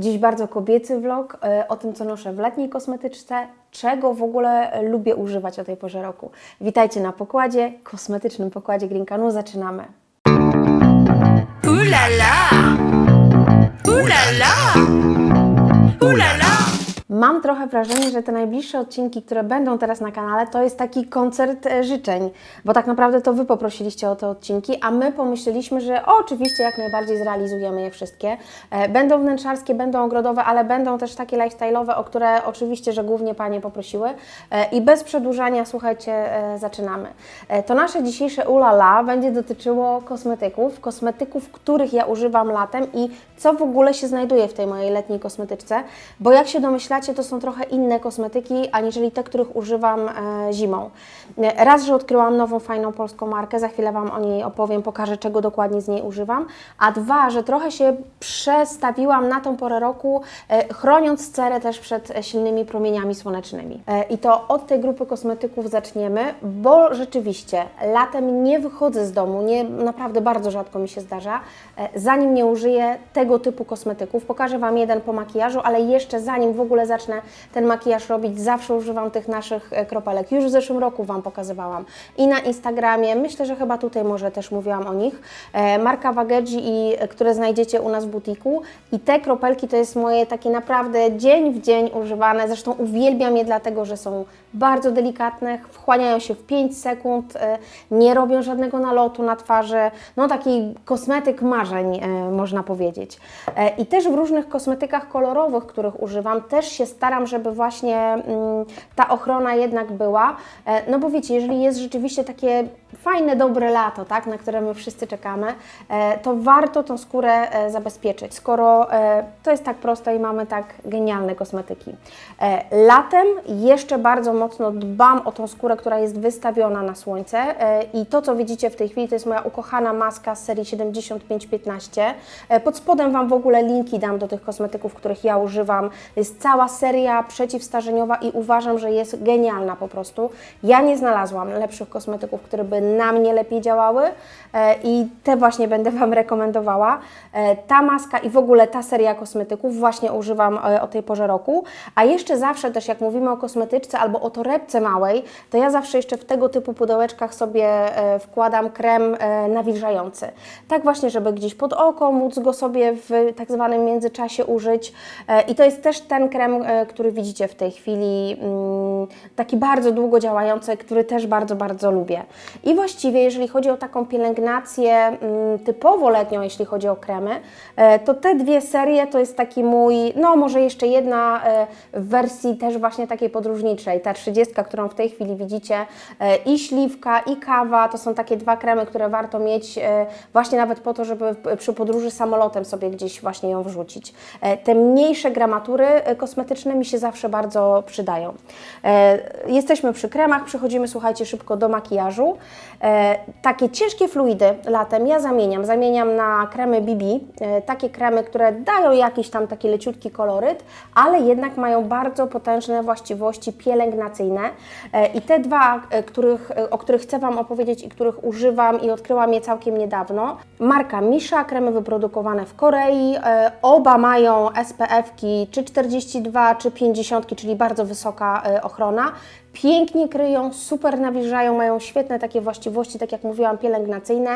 Dziś bardzo kobiecy vlog e, o tym, co noszę w letniej kosmetyczce, czego w ogóle e, lubię używać o tej porze roku. Witajcie na pokładzie, kosmetycznym pokładzie Grinkanu. Zaczynamy. Ooh la la! Mam trochę wrażenie, że te najbliższe odcinki, które będą teraz na kanale, to jest taki koncert e, życzeń, bo tak naprawdę to Wy poprosiliście o te odcinki, a my pomyśleliśmy, że oczywiście jak najbardziej zrealizujemy je wszystkie. E, Będą wnętrzarskie, będą ogrodowe, ale będą też takie lifestyle'owe, o które oczywiście, że głównie Panie poprosiły. E, I bez przedłużania, słuchajcie, zaczynamy. To nasze dzisiejsze ulala będzie dotyczyło kosmetyków, kosmetyków, których ja używam latem i co w ogóle się znajduje w tej mojej letniej kosmetyczce, bo jak się domyślacie, to są trochę inne kosmetyki, aniżeli te, których używam e, zimą. E, Raz, że odkryłam nową, fajną polską markę, za chwilę Wam o niej opowiem, pokażę, czego dokładnie z niej używam, a dwa, że trochę się przestawiłam na tą porę roku, e, chroniąc cerę też przed silnymi promieniami słonecznymi. I to od tej grupy kosmetyków zaczniemy, bo rzeczywiście latem nie wychodzę z domu, nie, naprawdę bardzo rzadko mi się zdarza, zanim nie użyję tego typu kosmetyków. Pokażę Wam jeden po makijażu, ale jeszcze zanim w ogóle zacznę ten makijaż robić, zawsze używam tych naszych e, kropelek. Już w zeszłym roku Wam pokazywałam i na Instagramie, myślę, że chyba tutaj może też mówiłam o nich. E, Marka Wageji, i, e, które znajdziecie u nas w butiku i te kropelki to jest moje takie naprawdę dzień w dzień używane, zresztą uwielbiam je dlatego, że są bardzo delikatne, wchłaniają się w 5 sekund, e, nie robią żadnego nalotu na twarzy, no taki kosmetyk marzeń, e, można powiedzieć. E, I też w różnych kosmetykach kolorowych, których używam, też się staram, żeby właśnie mm, ta ochrona jednak była, no bo wiecie, jeżeli jest rzeczywiście takie fajne, dobre lato, tak, na które my wszyscy czekamy, to warto tą skórę zabezpieczyć, skoro to jest tak proste i mamy tak genialne kosmetyki. Latem jeszcze bardzo mocno dbam o tą skórę, która jest wystawiona na słońce e, i to, co widzicie w tej chwili, to jest moja ukochana maska z serii 7515. E, Pod spodem Wam w ogóle linki dam do tych kosmetyków, których ja używam. Jest cała seria przeciwstarzeniowa i uważam, że jest genialna po prostu. Ja nie znalazłam lepszych kosmetyków, które by na mnie lepiej działały e, i te właśnie będę Wam rekomendowała. Ta maska i w ogóle ta seria kosmetyków właśnie używam o tej porze roku, a jeszcze zawsze też jak mówimy o kosmetyczce albo o torebce małej, to ja zawsze jeszcze w tego typu pudełeczkach sobie e, wkładam krem e, nawilżający. Tak właśnie, żeby gdzieś pod oko móc go sobie w tak zwanym międzyczasie użyć E, i to jest też ten krem, który widzicie w tej chwili, mm, taki bardzo długo działający, który też bardzo, bardzo lubię. I właściwie jeżeli chodzi o taką pielęgnację mm, typowo letnią, jeśli chodzi o kremy, to te dwie serie to jest taki mój, no może jeszcze jedna w wersji też właśnie takiej podróżniczej, ta 30, którą w tej chwili widzicie, e, i śliwka, i kawa, to są takie dwa kremy, które warto mieć e, właśnie nawet po to, żeby przy podróży samolotem sobie gdzieś właśnie ją wrzucić. E, Te mniejsze gramatury kosmetyczne mi się zawsze bardzo przydają. Jesteśmy przy kremach, przechodzimy, słuchajcie, szybko do makijażu. Takie ciężkie fluidy latem ja zamieniam. Zamieniam na kremy BB, takie kremy, które dają jakiś tam taki leciutki koloryt, ale jednak mają bardzo potężne właściwości pielęgnacyjne. E, I te dwa, e, których, e, o których chcę Wam opowiedzieć i których używam i odkryłam je całkiem niedawno. Marka Misha, kremy wyprodukowane w Korei. Oba mają SPF-ki czy 42, czy 50, czyli bardzo wysoka ochrona. Pięknie kryją, super nawilżają, mają świetne takie właściwości, tak jak mówiłam, pielęgnacyjne.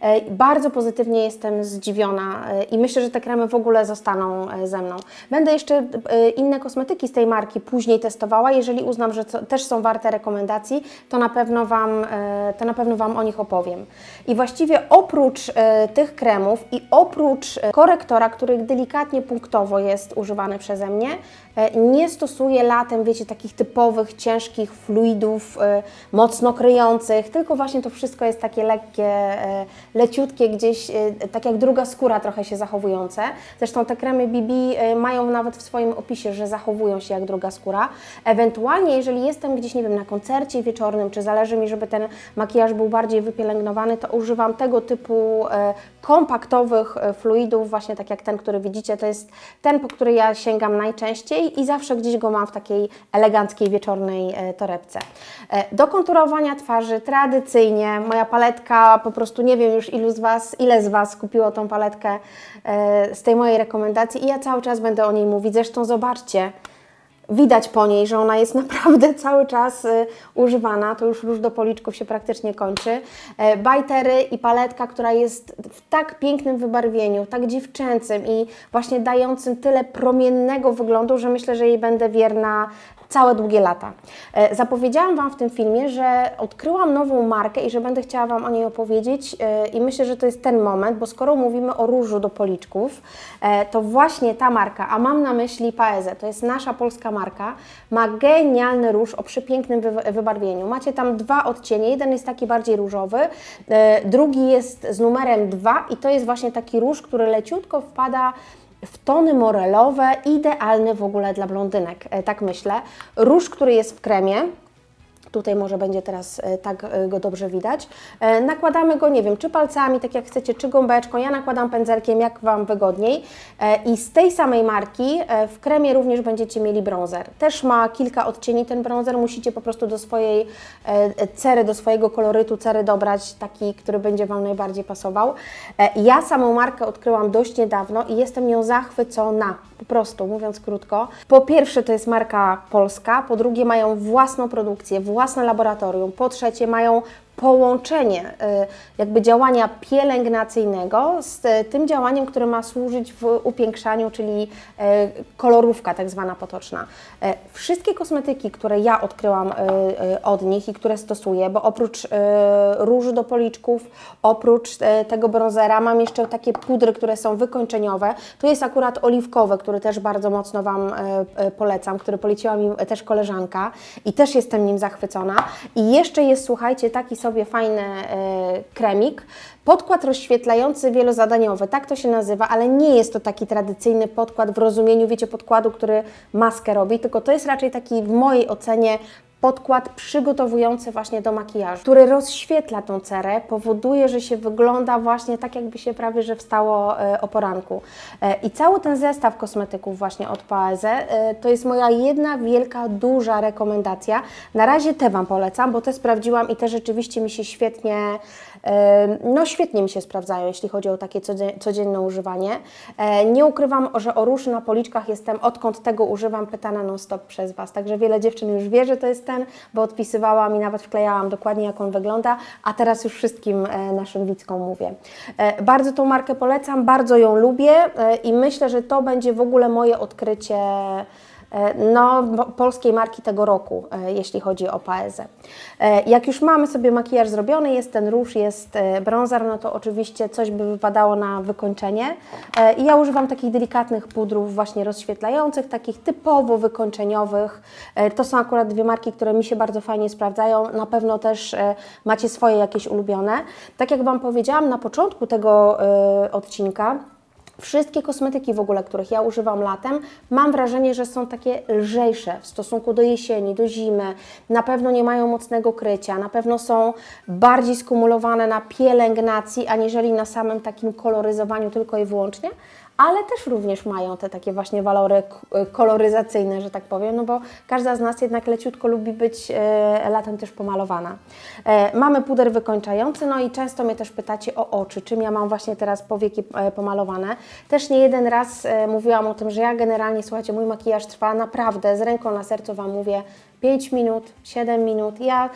E, Bardzo pozytywnie jestem zdziwiona e, i myślę, że te kremy w ogóle zostaną e, ze mną. Będę jeszcze inne kosmetyki z tej marki później testowała. Jeżeli uznam, że też są warte rekomendacji, to na pewno Wam, to na pewno Wam o nich opowiem. I właściwie oprócz tych kremów i oprócz korektora, który delikatnie punktowo jest używany przeze mnie, nie stosuję latem, wiecie, takich typowych, ciężkich fluidów, e, mocno kryjących, tylko właśnie to wszystko jest takie lekkie, e, leciutkie gdzieś, e, tak jak druga skóra trochę się zachowujące. Zresztą te kremy BB e, mają nawet w swoim opisie, że zachowują się jak druga skóra. Ewentualnie, jeżeli jestem gdzieś, nie wiem, na koncercie wieczornym, czy zależy mi, żeby ten makijaż był bardziej wypielęgnowany, to używam tego typu e, kompaktowych e, fluidów, właśnie tak jak ten, który widzicie, to jest ten, po który ja sięgam najczęściej i zawsze gdzieś go mam w takiej eleganckiej wieczornej e, torebce. E, Do konturowania twarzy tradycyjnie moja paletka, po prostu nie wiem już ilu z Was, ile z Was kupiło tą paletkę e, z tej mojej rekomendacji i ja cały czas będę o niej mówić. Zresztą zobaczcie, Widać po niej, że ona jest naprawdę cały czas y, używana. To już róż do policzków się praktycznie kończy. E, bajtery i paletka, która jest w tak pięknym wybarwieniu, tak dziewczęcym i właśnie dającym tyle promiennego wyglądu, że myślę, że jej będę wierna całe długie lata. E, Zapowiedziałam Wam w tym filmie, że odkryłam nową markę i że będę chciała Wam o niej opowiedzieć e, i myślę, że to jest ten moment, bo skoro mówimy o różu do policzków, e, to właśnie ta marka, a mam na myśli Paezę, to jest nasza polska marka, ma genialny róż o przepięknym wy- wybarwieniu. Macie tam dwa odcienie, jeden jest taki bardziej różowy, drugi jest z numerem 2 i to jest właśnie taki róż, który leciutko wpada w tony morelowe, idealny w ogóle dla blondynek, e, tak myślę. Róż, który jest w kremie, Tutaj może będzie teraz e, tak e, go dobrze widać. E, Nakładamy go, nie wiem, czy palcami, tak jak chcecie, czy gąbeczką. Ja nakładam pędzelkiem, jak Wam wygodniej. I z tej samej marki w kremie również będziecie mieli bronzer. Też ma kilka odcieni ten bronzer. Musicie po prostu do swojej cery, do swojego kolorytu cery dobrać taki, który będzie Wam najbardziej pasował. Ja samą markę odkryłam dość niedawno i jestem nią zachwycona. Po prostu, mówiąc krótko. Po pierwsze, to jest marka polska, po drugie, mają własną produkcję, własne laboratorium, po trzecie, mają połączenie y, jakby działania pielęgnacyjnego z y, tym działaniem, które ma służyć w upiększaniu, czyli y, kolorówka tak zwana potoczna. Wszystkie kosmetyki, które ja odkryłam od nich i które stosuję, bo oprócz różu do policzków, oprócz tego bronzera mam jeszcze takie pudry, które są wykończeniowe. Tu jest akurat oliwkowe, który też bardzo mocno Wam polecam, który poleciła mi też koleżanka i też jestem nim zachwycona. I jeszcze jest, słuchajcie, taki sobie fajny y, kremik, podkład rozświetlający wielozadaniowy, tak to się nazywa, ale nie jest to taki tradycyjny podkład w rozumieniu, wiecie, podkładu, który maskę robi, tylko to jest raczej taki w mojej ocenie podkład przygotowujący właśnie do makijażu, który rozświetla tą cerę, powoduje, że się wygląda właśnie tak, jakby się prawie, że wstało e, o poranku. E, I cały ten zestaw kosmetyków właśnie od Paeze e, to jest moja jedna wielka, duża rekomendacja. Na razie te Wam polecam, bo te sprawdziłam i te rzeczywiście mi się świetnie, no świetnie mi się sprawdzają, jeśli chodzi o takie codzie- codzienne używanie. Nie ukrywam, że o róż na policzkach jestem, odkąd tego używam, pytana non-stop przez Was. Także wiele dziewczyn już wie, że to jest ten, bo odpisywałam i nawet wklejałam dokładnie, jak on wygląda, a teraz już wszystkim e, naszym widzkom mówię. E, Bardzo tą markę polecam, bardzo ją lubię e, i myślę, że to będzie w ogóle moje odkrycie no, bo- polskiej marki tego roku, e, jeśli chodzi o Paezę. E, Jak już mamy sobie makijaż zrobiony, jest ten róż, jest e, bronzer, no to oczywiście coś by wypadało na wykończenie. E, I ja używam takich delikatnych pudrów właśnie rozświetlających, takich typowo wykończeniowych. E, To są akurat dwie marki, które mi się bardzo fajnie sprawdzają. Na pewno też e, macie swoje jakieś ulubione. Tak jak Wam powiedziałam na początku tego e, odcinka, Wszystkie kosmetyki w ogóle, których ja używam latem, mam wrażenie, że są takie lżejsze w stosunku do jesieni, do zimy. Na pewno nie mają mocnego krycia, na pewno są bardziej skumulowane na pielęgnacji, aniżeli na samym takim koloryzowaniu tylko i wyłącznie. Ale też również mają te takie właśnie walory koloryzacyjne, że tak powiem, no bo każda z nas jednak leciutko lubi być e, latem też pomalowana. E, mamy puder wykończający, no i często mnie też pytacie o oczy, czym ja mam właśnie teraz powieki e, pomalowane. Też nie jeden raz mówiłam o tym, że ja generalnie, słuchajcie, mój makijaż trwa naprawdę, z ręką na sercu Wam mówię, 5 minut, 7 minut. Ja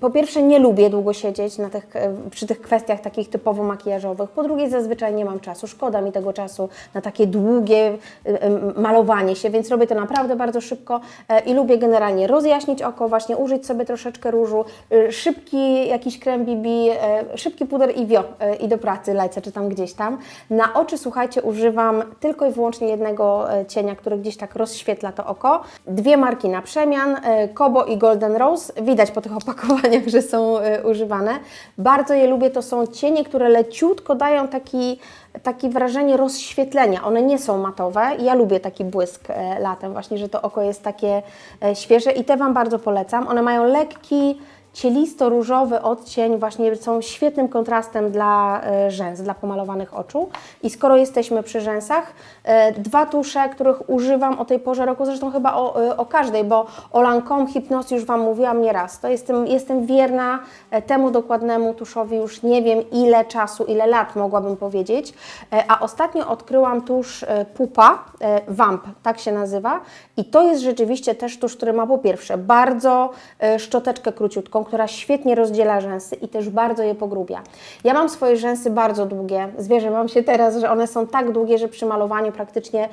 po pierwsze nie lubię długo siedzieć na tych, e, przy tych kwestiach takich typowo makijażowych. Po drugie zazwyczaj nie mam czasu, szkoda mi tego czasu na takie długie y, malowanie się, więc robię to naprawdę bardzo szybko e, i lubię generalnie rozjaśnić oko, właśnie użyć sobie troszeczkę różu, szybki jakiś krem BB, e, szybki puder i wio, e, i do pracy lecę, czy tam gdzieś tam. Na oczy, słuchajcie, używam tylko i wyłącznie jednego e, cienia, który gdzieś tak rozświetla to oko. Dwie marki na przemian, e, Kobo i Golden Rose. Widać po tych opakowaniach, że są e, używane. Bardzo je lubię, to są cienie, które leciutko dają taki takie wrażenie rozświetlenia. One nie są matowe. Ja lubię taki błysk e, latem, właśnie, że to oko jest takie świeże i te Wam bardzo polecam. One mają lekki, cielisto-różowy odcień właśnie są świetnym kontrastem dla e, rzęs, dla pomalowanych oczu. I skoro jesteśmy przy rzęsach, e, dwa tusze, których używam o tej porze roku, zresztą chyba o, e, o każdej, bo o Lancome Hypnos już Wam mówiłam nieraz. To jestem, jestem wierna temu dokładnemu tuszowi już nie wiem ile czasu, ile lat mogłabym powiedzieć. A ostatnio odkryłam tusz Pupa, Vamp, tak się nazywa. I to jest rzeczywiście też tusz, który ma po pierwsze bardzo szczoteczkę króciutką, która świetnie rozdziela rzęsy i też bardzo je pogrubia. Ja mam swoje rzęsy bardzo długie. Zwierzę się teraz, że one są tak długie, że przy malowaniu praktycznie,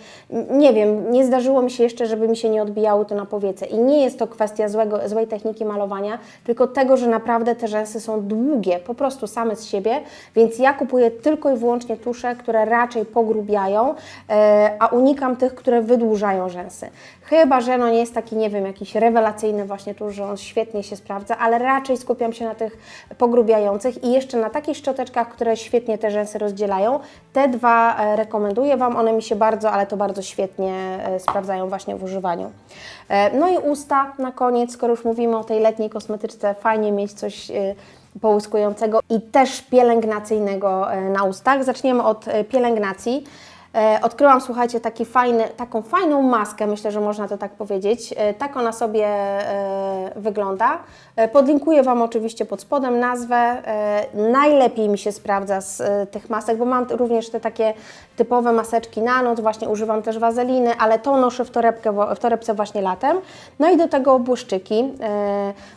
nie wiem, nie zdarzyło mi się jeszcze, żeby mi się nie odbijały to na powiece. I nie jest to kwestia złego, złej techniki malowania, tylko tego, że naprawdę te rzęsy są długie, po prostu same z siebie, więc ja kupuję tylko i wyłącznie tusze, które raczej pogrubiają, e, a unikam tych, które wydłużają rzęsy. Chyba, że no nie jest taki, nie wiem, jakiś rewelacyjny właśnie tusz, że on świetnie się sprawdza, ale raczej skupiam się na tych pogrubiających i jeszcze na takich szczoteczkach, które świetnie te rzęsy rozdzielają. Te dwa e, rekomenduję Wam, one mi się bardzo, ale to bardzo świetnie e, sprawdzają właśnie w używaniu. E, No i usta na koniec, skoro już mówimy o tej letniej kosmetyczce, fajnie mieć coś połyskującego i też pielęgnacyjnego na ustach. Zaczniemy od pielęgnacji. E, Odkryłam, słuchajcie, taki fajny, taką fajną maskę, myślę, że można to tak powiedzieć. E, Tak ona sobie e, wygląda. Podlinkuję Wam oczywiście pod spodem nazwę. Najlepiej mi się sprawdza z tych masek, bo mam również te takie typowe maseczki na noc, właśnie używam też wazeliny, ale to noszę w, torebkę, w torebce właśnie latem. No i do tego błyszczyki.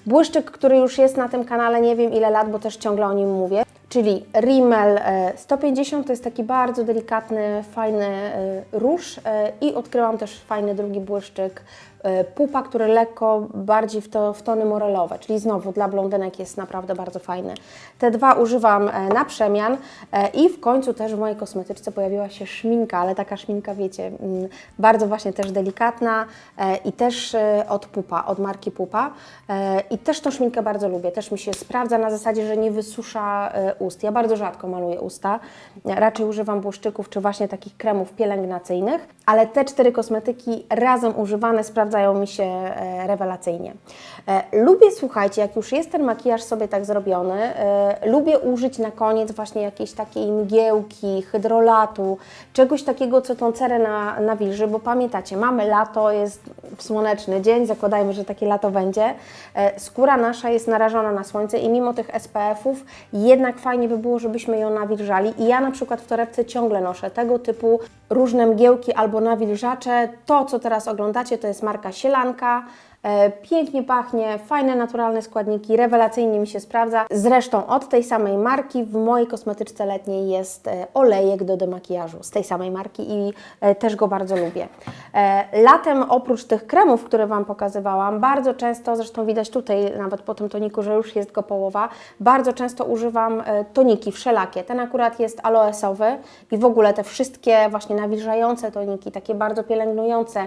Błyszczyk, który już jest na tym kanale nie wiem ile lat, bo też ciągle o nim mówię. Czyli Rimmel e, 150 to jest taki bardzo delikatny, fajny e, róż e, i odkryłam też fajny drugi błyszczyk e, Pupa, który lekko bardziej w, to, w tony morelowe, czyli znowu dla blondynek jest naprawdę bardzo fajny. Te dwa używam e, na przemian e, i w końcu też w mojej kosmetyczce pojawiła się szminka, ale taka szminka, wiecie, mm, bardzo właśnie też delikatna e, i też e, od Pupa, od marki Pupa. E, i też tą szminkę bardzo lubię, też mi się sprawdza na zasadzie, że nie wysusza e, ust. Ja bardzo rzadko maluję usta, raczej używam błyszczyków czy właśnie takich kremów pielęgnacyjnych, ale te cztery kosmetyki razem używane sprawdzają mi się e, rewelacyjnie. E, Lubię, słuchajcie, jak już jest ten makijaż sobie tak zrobiony, e, lubię użyć na koniec właśnie jakiejś takiej mgiełki, hydrolatu, czegoś takiego, co tą cerę na, nawilży, bo pamiętacie, mamy lato, jest słoneczny dzień, zakładajmy, że takie lato będzie, e, skóra nasza jest narażona na słońce i mimo tych SPF-ów jednak fajnie by było, żebyśmy ją nawilżali i ja na przykład w torebce ciągle noszę tego typu różne mgiełki albo nawilżacze. To, co teraz oglądacie, to jest marka Sielanka. E, Pięknie pachnie, fajne naturalne składniki, rewelacyjnie mi się sprawdza. Zresztą od tej samej marki w mojej kosmetyczce letniej jest e, olejek do demakijażu z tej samej marki i e, też go bardzo lubię. Latem oprócz tych kremów, które Wam pokazywałam, bardzo często, zresztą widać tutaj nawet po tym toniku, że już jest go połowa, bardzo często używam toniki wszelakie. Ten akurat jest aloesowy i w ogóle te wszystkie właśnie nawilżające toniki, takie bardzo pielęgnujące,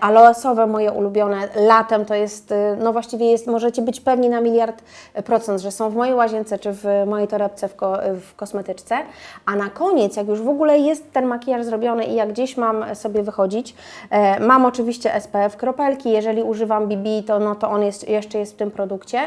aloesowe moje ulubione, latem to jest, e, no właściwie jest, możecie być pewni na miliard procent, że są w mojej łazience czy w mojej torebce w, ko, w kosmetyczce, a na koniec, jak już w ogóle jest ten makijaż zrobiony i jak gdzieś mam sobie wychodzić, e, mam oczywiście SPF kropelki, jeżeli używam BB, to, no, to on jest, jeszcze jest w tym produkcie,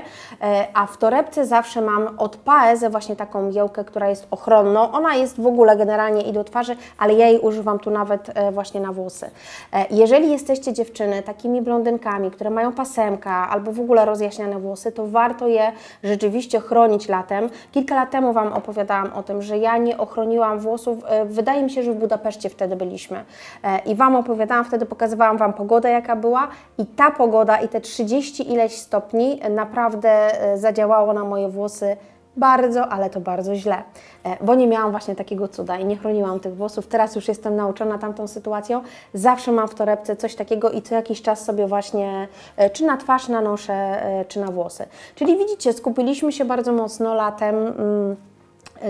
e, a w torebce zawsze mam od Paese właśnie taką mgiełkę, która jest ochronną, ona jest w ogóle generalnie i do twarzy, ale ja jej używam tu nawet e, właśnie na włosy. E, jeżeli jesteście dziewczyny takimi blondynkami, które mają pasemka albo w ogóle rozjaśniane włosy, to warto je rzeczywiście chronić latem. Kilka lat temu Wam opowiadałam o tym, że ja nie ochroniłam włosów. E, Wydaje mi się, że w Budapeszcie wtedy byliśmy. E, I Wam opowiadałam, wtedy pokazywałam Wam pogodę, jaka była i ta pogoda i te 30 ileś stopni e, naprawdę zadziałało na moje włosy bardzo, ale to bardzo źle, e, bo nie miałam właśnie takiego cuda i nie chroniłam tych włosów. Teraz już jestem nauczona tamtą sytuacją. Zawsze mam w torebce coś takiego i co jakiś czas sobie właśnie e, czy na twarz nanoszę, e, czy na włosy. Czyli widzicie, skupiliśmy się bardzo mocno latem. mm,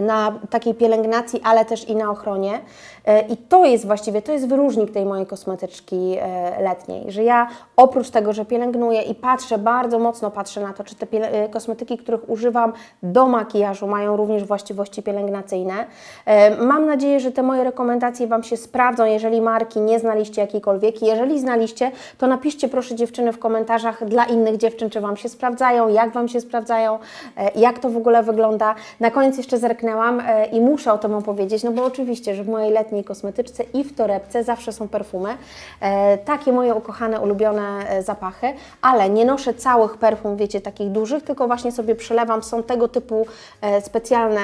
na takiej pielęgnacji, ale też i na ochronie. E, I to jest właściwie, to jest wyróżnik tej mojej kosmetyczki e, letniej, że ja oprócz tego, że pielęgnuję i patrzę, bardzo mocno patrzę na to, czy te e, kosmetyki, których używam do makijażu mają również właściwości pielęgnacyjne. Mam nadzieję, że te moje rekomendacje Wam się sprawdzą, jeżeli marki nie znaliście jakiejkolwiek. Jeżeli znaliście, to napiszcie proszę dziewczyny w komentarzach dla innych dziewczyn, czy Wam się sprawdzają, jak Wam się sprawdzają, jak to w ogóle wygląda. Na koniec jeszcze zerknęłam e, i muszę o tym opowiedzieć, no bo oczywiście, że w mojej letniej kosmetyczce i w torebce zawsze są perfumy. E, Takie moje ukochane, ulubione e, zapachy, ale nie noszę całych perfum, wiecie, takich dużych, tylko właśnie sobie przelewam. Są tego typu specjalne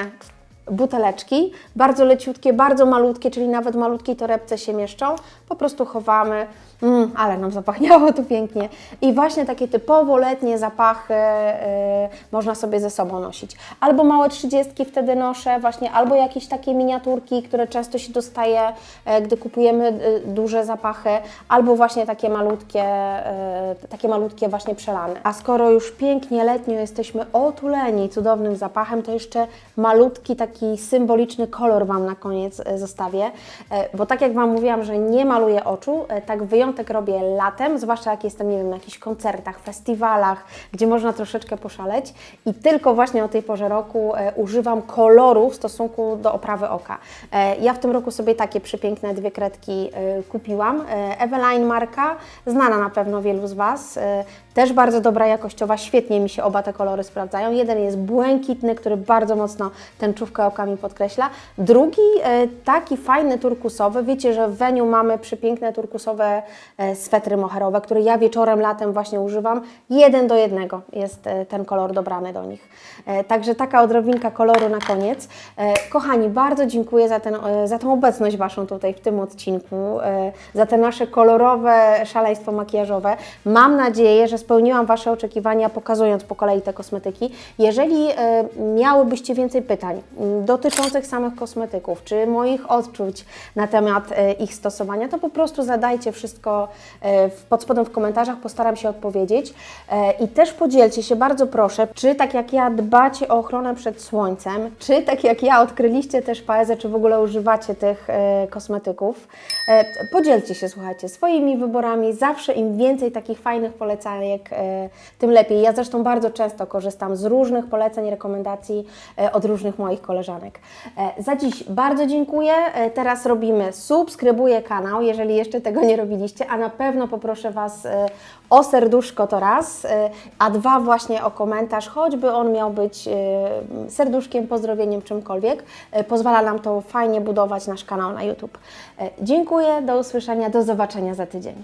buteleczki, bardzo leciutkie, bardzo malutkie, czyli nawet malutkiej torebce się mieszczą. Po prostu chowamy, mm, ale nam zapachniało tu pięknie. I właśnie takie typowo letnie zapachy e, można sobie ze sobą nosić. Albo małe trzydziestki wtedy noszę właśnie, albo jakieś takie miniaturki, które często się dostaje, e, gdy kupujemy e, duże zapachy, albo właśnie takie malutkie, e, takie malutkie właśnie przelane. A skoro już pięknie letnio jesteśmy otuleni cudownym zapachem, to jeszcze malutki taki symboliczny kolor Wam na koniec e, zostawię, E, bo tak jak Wam mówiłam, że nie maluję oczu, e, tak wyjątek robię latem, zwłaszcza jak jestem, nie wiem, na jakichś koncertach, festiwalach, gdzie można troszeczkę poszaleć i tylko właśnie o tej porze roku używam koloru w stosunku do oprawy oka. Ja w tym roku sobie takie przepiękne dwie kredki kupiłam. Eveline marka, znana na pewno wielu z Was, też bardzo dobra jakościowa, świetnie mi się oba te kolory sprawdzają. Jeden jest błękitny, który bardzo mocno tęczówkę oka mi podkreśla. Drugi e, taki fajny turkusowy. Wiecie, że w Veniu mamy przepiękne turkusowe e, swetry moherowe, które ja wieczorem, latem właśnie używam. Jeden do jednego jest e, ten kolor dobrany do nich. Także taka odrobinka koloru na koniec. Kochani, bardzo dziękuję za, ten, za tą obecność Waszą tutaj w tym odcinku, za te nasze kolorowe szaleństwo makijażowe. Mam nadzieję, że spełniłam Wasze oczekiwania, pokazując po kolei te kosmetyki. Jeżeli miałybyście więcej pytań dotyczących samych kosmetyków, czy moich odczuć na temat e, ich stosowania, to po prostu zadajcie wszystko e, pod spodem w komentarzach, postaram się odpowiedzieć. E, I też podzielcie się, bardzo proszę, czy tak jak ja dbacie o ochronę przed słońcem, czy tak jak ja odkryliście też paezę, czy w ogóle używacie tych kosmetyków. Podzielcie się, słuchajcie, swoimi wyborami. Zawsze im więcej takich fajnych polecajek, tym lepiej. Ja zresztą bardzo często korzystam z różnych poleceń, rekomendacji od różnych moich koleżanek. E, Za dziś bardzo dziękuję. E, Teraz robimy subskrybuję kanał, jeżeli jeszcze tego nie robiliście, a na pewno poproszę Was e, o serduszko to raz, a dwa właśnie o komentarz, choćby on miał być serduszkiem, pozdrowieniem, czymkolwiek. Pozwala nam to fajnie budować nasz kanał na YouTube. Dziękuję, do usłyszenia, do zobaczenia za tydzień.